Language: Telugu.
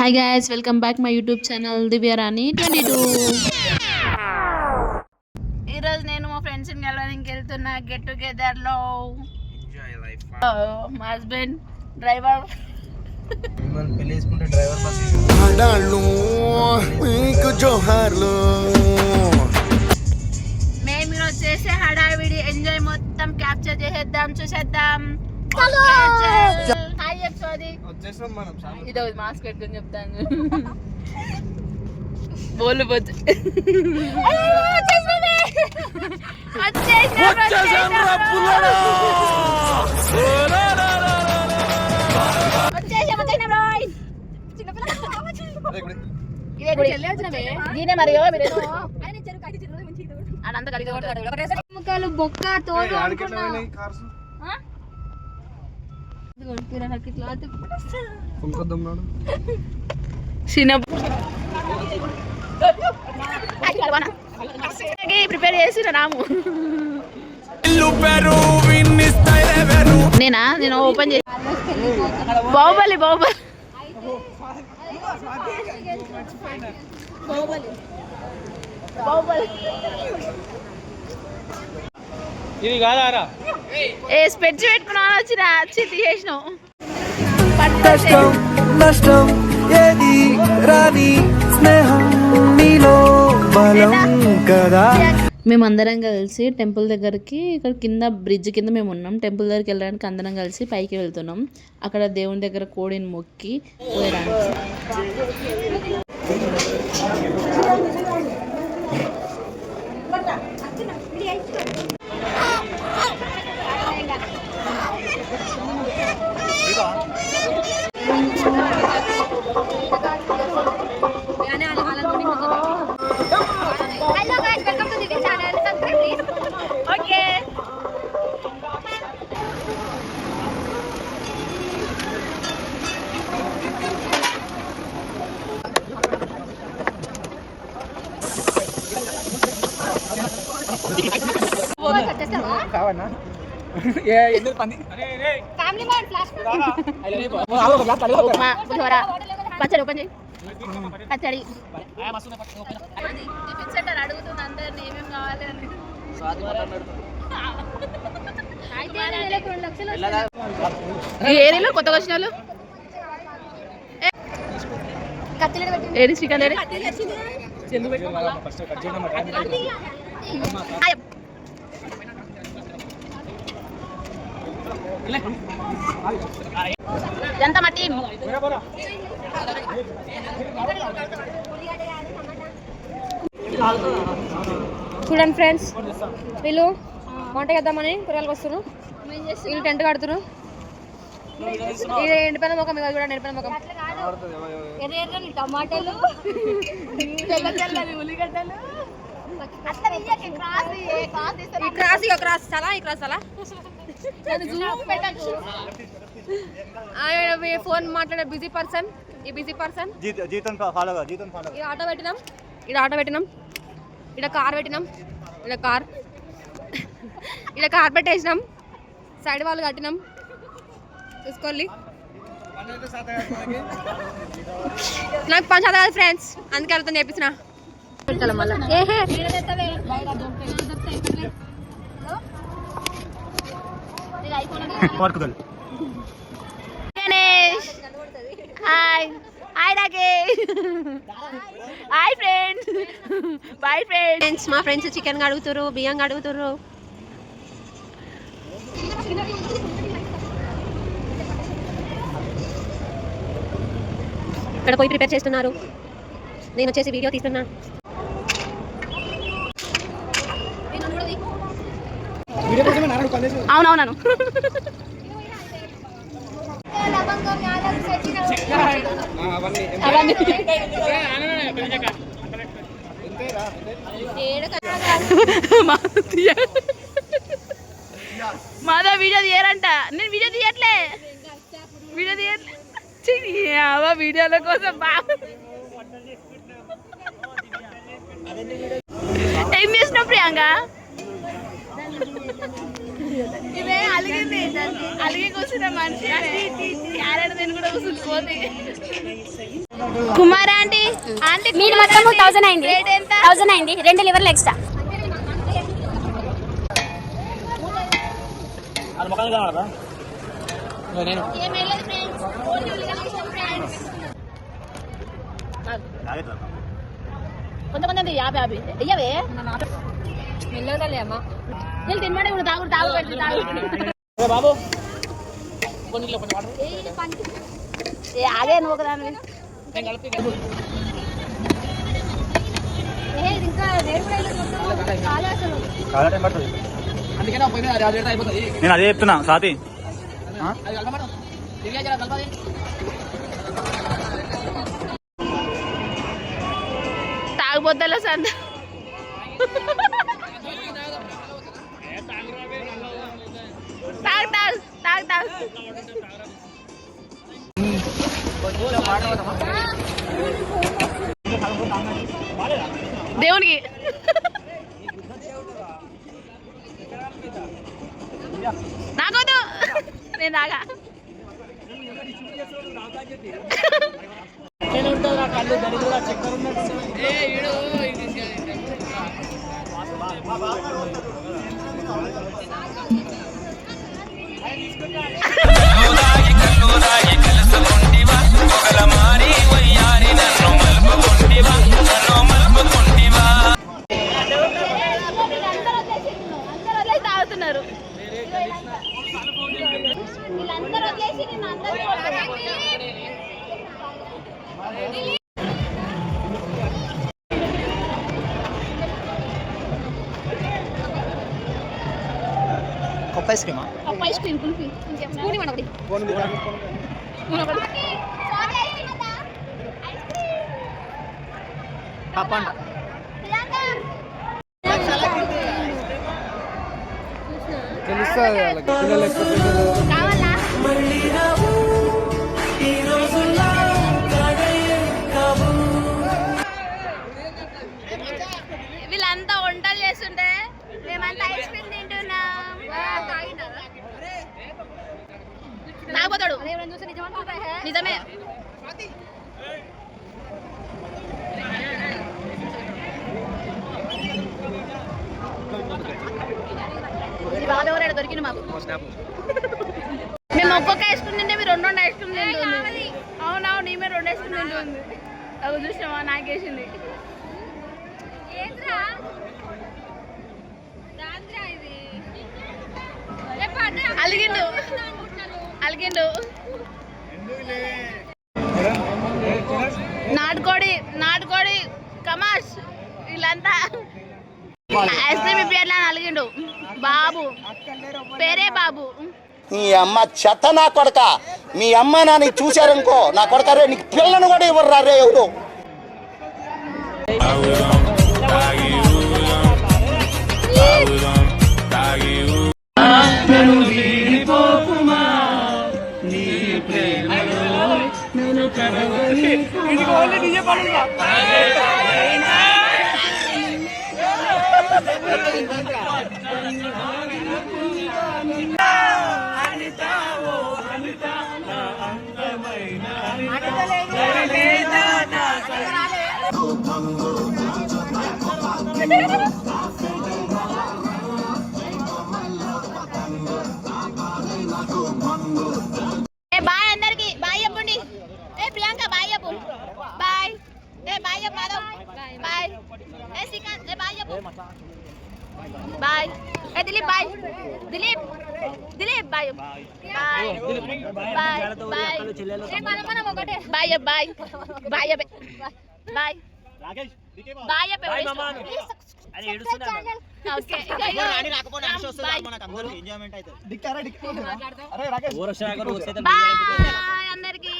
Hi guys welcome back my YouTube channel Divyarani twenty two ఈరోజు నేను మా ఫ్రెండ్స్ని కలవడానికి వెళ్తున్నా గెట్ టుగెదర్లో మా హస్బెండ్ డ్రైవర్ మేము ఈరోజు చేసే హడావిడి ఎంజాయ్ మొత్తం క్యాప్చర్ చేసేద్దాం చూసేద్దాం. వచ్చేసాం మనం ఇదో మాస్క్ పెట్టుకొని చెప్తాను. బోలు కలిగి ముఖాలు బొక్క తోలు ఆడికెట్లా ప్రిపేర్ చేసిన రాము నేనా? నేను ఓపెన్ చేసి బాహుబలి బాహుబలి. ఇది కాదారా? ఏ స్పెట్స్ వచ్చి తీసేసినావు. కష్టం నష్టం ఏది రాని స్నేహం నీలో బలం కదా. మేమందరం కలిసి టెంపుల్ దగ్గరికి ఇక్కడ కింద బ్రిడ్జ్ కింద మేము ఉన్నాం. టెంపుల్ దగ్గరికి వెళ్ళడానికి అందరం కలిసి పైకి వెళ్తున్నాం. అక్కడ దేవుని దగ్గర కోడిని మొక్కి పోయడానికి. ఉప్మా పులిహోర పచ్చడి ఓపెన్ చేయి. పచ్చడి. ఏరియాలో కొత్తగా వచ్చిన వాళ్ళు? ఏడి శ్రీకాంత్ ఎంత మట్టి చూడండి ఫ్రెండ్స్ వీళ్ళు వంట చేద్దామని కూరగాయలకు వస్తున్నారు. వీళ్ళు టెంట్ కడుతున్నారు. ఇది ఎండిపోయిన ముఖం ఇవాళ చూడండి ఎండిపోయిన ముఖం. ఎర్ర ఎర్రని టమాటాలు తెల్ల తెల్లని ఉల్లిగడ్డలు క్రాస్ ఇక క్రాస్ చాలా ఈ క్రాస్ చాలా. ఫోన్ మాట్లాడే బిజీ పర్సన్ ఈ బిజీ పర్సన్. జీతం ఫాలో జీతం ఫాలో ఇది ఆటో పెట్టినాం ఇక్కడ ఆటో పెట్టినాం ఇక్కడ కార్ పెట్టినాం ఇక్కడ కార్. ఇక్కడ కార్ పెట్టేసినాం సైడ్ వాళ్ళు కట్టినాం. చూసుకోవాలి నాకు పంచాయతీ కాదు ఫ్రెండ్స్ అందుకే వెళ్తాను చేపించిన ఏహే. పార్కుదల్ Ganesh. Hi. Hi Rakesh. Hi friends. Bye friends. Friends మా ఫ్రెండ్స్ చికెన్ అడుగుతారు బియ్యం అడుగుతారు ఇక్కడ పోయి ప్రిపేర్ చేస్తున్నారు. నేను వచ్చేసి వీడియో తీస్తున్నా. అవునవునను. అవన్నీ. వీడియో తీయరంట. నేను వీడియో తీయట్లే. వీడియో తీయట్లే. ఛీ, వీడియోల కోసం బాగా ఏం చేసినావు ప్రియాంక? ఇదే అలిగింది అలిగి కూర్చున్న మనిషి క్యారెట్ తిని కూడా కూర్చుంది పోతే కుమార్ ఆంటీ ఆంటీ మీరు మొత్తం థౌసండ్ అయింది థౌసండ్ అయింది రెండు లివర్లు ఎక్స్ట్రా కొంతమంది యాభై యాభై. అయ్యవే మెల్లగా అమ్మ. నేను తాగుడు తాగు పెట్టి తాగు. బాబు? అది అయిపోతుంది. నేను అదే చెప్తున్నా కలపాలి. తాగుబోద్దల సంద? తాగు తాగు తాగు దేవునికి నాకొద్దు నేను తాగా కళ్ళు దరిద్రుడా చక్కెర ఉన్నట్టు. అందరూ కొత్త ఐస్ క్రీమా? పప్పు ఐస్ క్రీమ్ కుల్ఫీ. స్కూటీ మన ఒకటి. తప్పంట కావాలా? వీళ్ళంతా వంటలు చేస్తుంటే మేమంతా ఐస్ క్రీమ్ తింటున్నాం. నాకు పోతాడు నిజమే. ఎవరైనా దొరికింది మాకు. మేము ఒక్కొక్క ఐస్ క్రీమ్ తింటే మీరు రెండు రెండు ఐస్ క్రీమ్ తింటుంది అవునవును నీ మీద రెండు ఐస్ క్రీమ్ తింటుంది. అవి చూసినావా? నాకేసింది. అలిగిండు. అలిగిండు. నాటుకోడి నాటుకోడి కమాష్ వీళ్ళంతా. ఐస్ క్రీమ్ అలిగిండు బాబు. పేరే బాబు. నీ అమ్మ చెత్త నా కొడక. మీ అమ్మ నాని చూశారనుకో నా కొడక రే నీకు పిల్లను కూడా ఇవ్వరు రే ఎవరు? ఏ బాయ్ అందరికి బాయ్ చెప్పండి ఏ ప్రియాంక బాయ్ చెప్పు బాయ్ ఏ బాయ్ చెప్పు మాధవ్ బాయ్ ఏ శ్రీకాంత్ ఏ బాయ్ చెప్పు బాయ్ ఏ దిలీప్ బాయ్ దిలీప్ దిలీప్ బాయ్ చెప్పు. బాయ్ బాయ్ బాయ్ ఒకటే బాయ్ చెప్పు బాయ్ బాయ్ చెప్పే బాయ్ బాయ్ చెప్పే ఓకే బాయ్ అందరికి